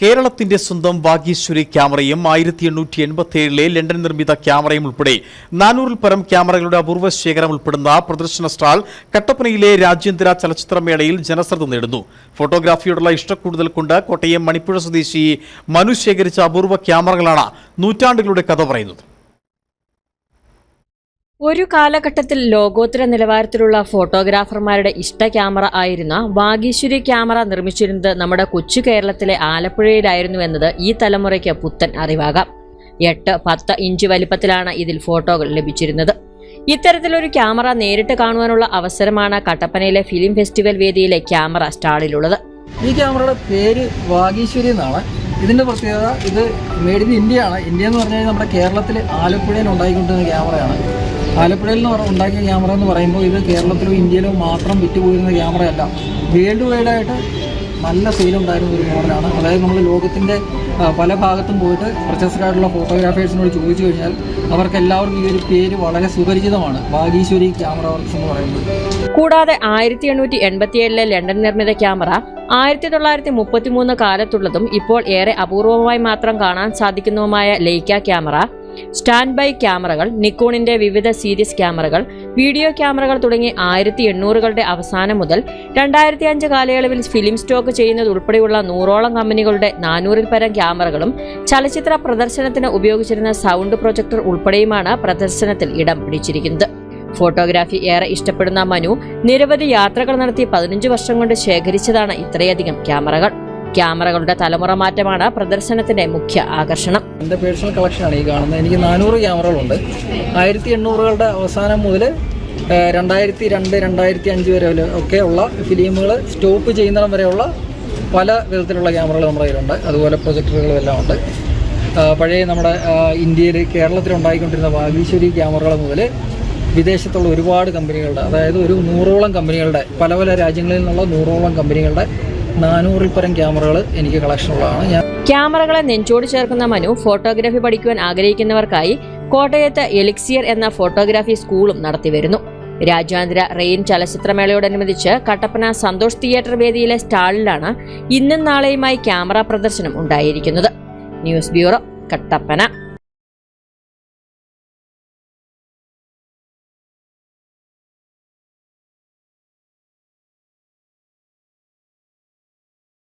കേരളത്തിന്റെ സ്വന്തം വാഗീശ്വരി ക്യാമറയും ആയിരത്തി എണ്ണൂറ്റി എൺപത്തി ഏഴിലെ ലണ്ടൻ നിർമ്മിത ക്യാമറയും ഉൾപ്പെടെ നാനൂറിൽ പരം ക്യാമറകളുടെ അപൂർവ ശേഖരം ഉൾപ്പെടുന്ന പ്രദർശന സ്റ്റാൾ കട്ടപ്പനയിലെ രാജ്യാന്തര ചലച്ചിത്രമേളയിൽ ജനശ്രദ്ധ നേടുന്നു. ഫോട്ടോഗ്രാഫിയോടുള്ള ഇഷ്ടക്കൂടുതൽ കൊണ്ട് കോട്ടയം മണിപ്പുഴ സ്വദേശി മനു ശേഖരിച്ച അപൂർവ ക്യാമറകളാണ് നൂറ്റാണ്ടുകളുടെ കഥ പറയുന്നത്. ഒരു കാലഘട്ടത്തിൽ ലോകോത്തര നിലവാരത്തിലുള്ള ഫോട്ടോഗ്രാഫർമാരുടെ ഇഷ്ട ക്യാമറ ആയിരുന്ന വാഗീശ്വരി ക്യാമറ നിർമ്മിച്ചിരുന്നത് നമ്മുടെ കൊച്ചു കേരളത്തിലെ ആലപ്പുഴയിലായിരുന്നു എന്നത് ഈ തലമുറയ്ക്ക് പുത്തൻ അറിവാകാം. എട്ട് പത്ത് ഇഞ്ച് വലിപ്പത്തിലാണ് ഇതിൽ ഫോട്ടോകൾ ലഭിച്ചിരുന്നത്. ഇത്തരത്തിലൊരു ക്യാമറ നേരിട്ട് കാണുവാനുള്ള അവസരമാണ് കട്ടപ്പനയിലെ ഫിലിം ഫെസ്റ്റിവൽ വേദിയിലെ ക്യാമറ സ്റ്റാളിലുള്ളത്. ഈ ക്യാമറയുടെ പേര് വാഗീശ്വരി എന്നാണ്. ഇതിന്റെ പ്രത്യേകത ഇത് മേഡ് ഇൻ ഇന്ത്യ ആണ്. ഇന്ത്യ എന്ന് പറഞ്ഞാൽ നമ്മുടെ കേരളത്തിൽ ആലപ്പുഴയിൽ ഉണ്ടായിക്കൊണ്ടിരുന്ന ക്യാമറയാണ്. ആലപ്പുഴയിൽ നിന്ന് ഉണ്ടാക്കിയ ക്യാമറ എന്ന് പറയുമ്പോൾ ഇത് കേരളത്തിലോ ഇന്ത്യയിലോ മാത്രം വിറ്റുപോയിരുന്ന ക്യാമറയല്ല. വേൾഡ് വൈഡായിട്ട് നല്ല സെയിലുണ്ടായിരുന്ന ഒരു മോഡലാണ് അതായത് നമ്മൾ ലോകത്തിന്റെ പല ഭാഗത്തും പോയിട്ട് പ്രശസ്തരായിട്ടുള്ള ഫോട്ടോഗ്രാഫേഴ്സിനോട് ചോദിച്ചു കഴിഞ്ഞാൽ അവർക്ക് എല്ലാവർക്കും ഈ ഒരു പേര് വളരെ സുപരിചിതമാണ്. വാഗീശ്വരി ക്യാമറ വർക്ക്സ് എന്ന് പറയുന്നത്. കൂടാതെ ആയിരത്തി എണ്ണൂറ്റി എൺപത്തിയേഴിലെ ലണ്ടൻ നിർമ്മിത ക്യാമറ ആയിരത്തി തൊള്ളായിരത്തി മുപ്പത്തിമൂന്ന് കാലത്തുള്ളതും ഇപ്പോൾ ഏറെ അപൂർവമായി മാത്രം കാണാൻ സാധിക്കുന്നതുമായ ലൈക്ക ക്യാമറ. സ്റ്റാൻഡ് ബൈ ക്യാമറകൾ നിക്കോണിന്റെ വിവിധ സീരീസ് ക്യാമറകൾ വീഡിയോ ക്യാമറകൾ തുടങ്ങി ആയിരത്തി എണ്ണൂറുകളുടെ അവസാനം മുതൽ രണ്ടായിരത്തി അഞ്ച് കാലയളവിൽ ഫിലിം സ്റ്റോക്ക് ചെയ്യുന്നത് ഉൾപ്പെടെയുള്ള നൂറോളം കമ്പനികളുടെ നാനൂറിൽ പരം ക്യാമറകളും ചലച്ചിത്ര പ്രദർശനത്തിന് ഉപയോഗിച്ചിരുന്ന സൗണ്ട് പ്രൊജക്ടർ ഉൾപ്പെടെയുമാണ് പ്രദർശനത്തിൽ ഇടം പിടിച്ചിരിക്കുന്നത്. ഫോട്ടോഗ്രാഫി ഏറെ ഇഷ്ടപ്പെടുന്ന മനു നിരവധി യാത്രകൾ നടത്തി പതിനഞ്ച് വർഷം കൊണ്ട് ശേഖരിച്ചതാണ് ഇത്രയധികം ക്യാമറകൾ. ക്യാമറകളുടെ തലമുറ മാറ്റമാണ് പ്രദർശനത്തിന്റെ മുഖ്യ ആകർഷണം. എന്റെ പേഴ്സണൽ കളക്ഷനാണ് ഈ കാണുന്നത്. എനിക്ക് നാനൂറ് ക്യാമറകളുണ്ട്. ആയിരത്തി എണ്ണൂറുകളുടെ അവസാനം മുതൽ രണ്ടായിരത്തി രണ്ട് രണ്ടായിരത്തി അഞ്ച് വരെ വരെ ഒക്കെ ഉള്ള ഫിലിമുകൾ സ്റ്റോപ്പ് ചെയ്യുന്നിടം വരെയുള്ള പല വിധത്തിലുള്ള ക്യാമറകൾ നമ്മുടെ കയ്യിലുണ്ട്. അതുപോലെ പ്രൊജക്ടറുകളും എല്ലാം ഉണ്ട്. പഴയ നമ്മുടെ ഇന്ത്യയിൽ കേരളത്തിൽ ഉണ്ടായിക്കൊണ്ടിരുന്ന വാഗീശ്വരി ക്യാമറകൾ മുതൽ വിദേശത്തുള്ള ഒരുപാട് കമ്പനികളുടെ അതായത് ഒരു നൂറോളം കമ്പനികളുടെ പല പല രാജ്യങ്ങളിൽ നിന്നുള്ള നൂറോളം കമ്പനികളുടെ നാനൂറിൽ പരം ക്യാമറകൾ എനിക്ക് കളക്ഷനുള്ളതാണ്. ഞാൻ ക്യാമറകളെ നെഞ്ചോട് ചേർക്കുന്ന മനു ഫോട്ടോഗ്രാഫി പഠിക്കുവാൻ ആഗ്രഹിക്കുന്നവർക്കായി കോട്ടയത്ത് എലിക്സിയർ എന്ന ഫോട്ടോഗ്രാഫി സ്കൂളും നടത്തിവരുന്നു രാജ്യാന്തര റെയിൻ ചലച്ചിത്രമേളയോടനുബന്ധിച്ച് കട്ടപ്പന സന്തോഷ് തിയേറ്റർ വേദിയിലെ സ്റ്റാളിലാണ് ഇന്നും നാളെയുമായി ക്യാമറ പ്രദർശനം ഉണ്ടായിരിക്കുന്നത്. News bureau Kattappana.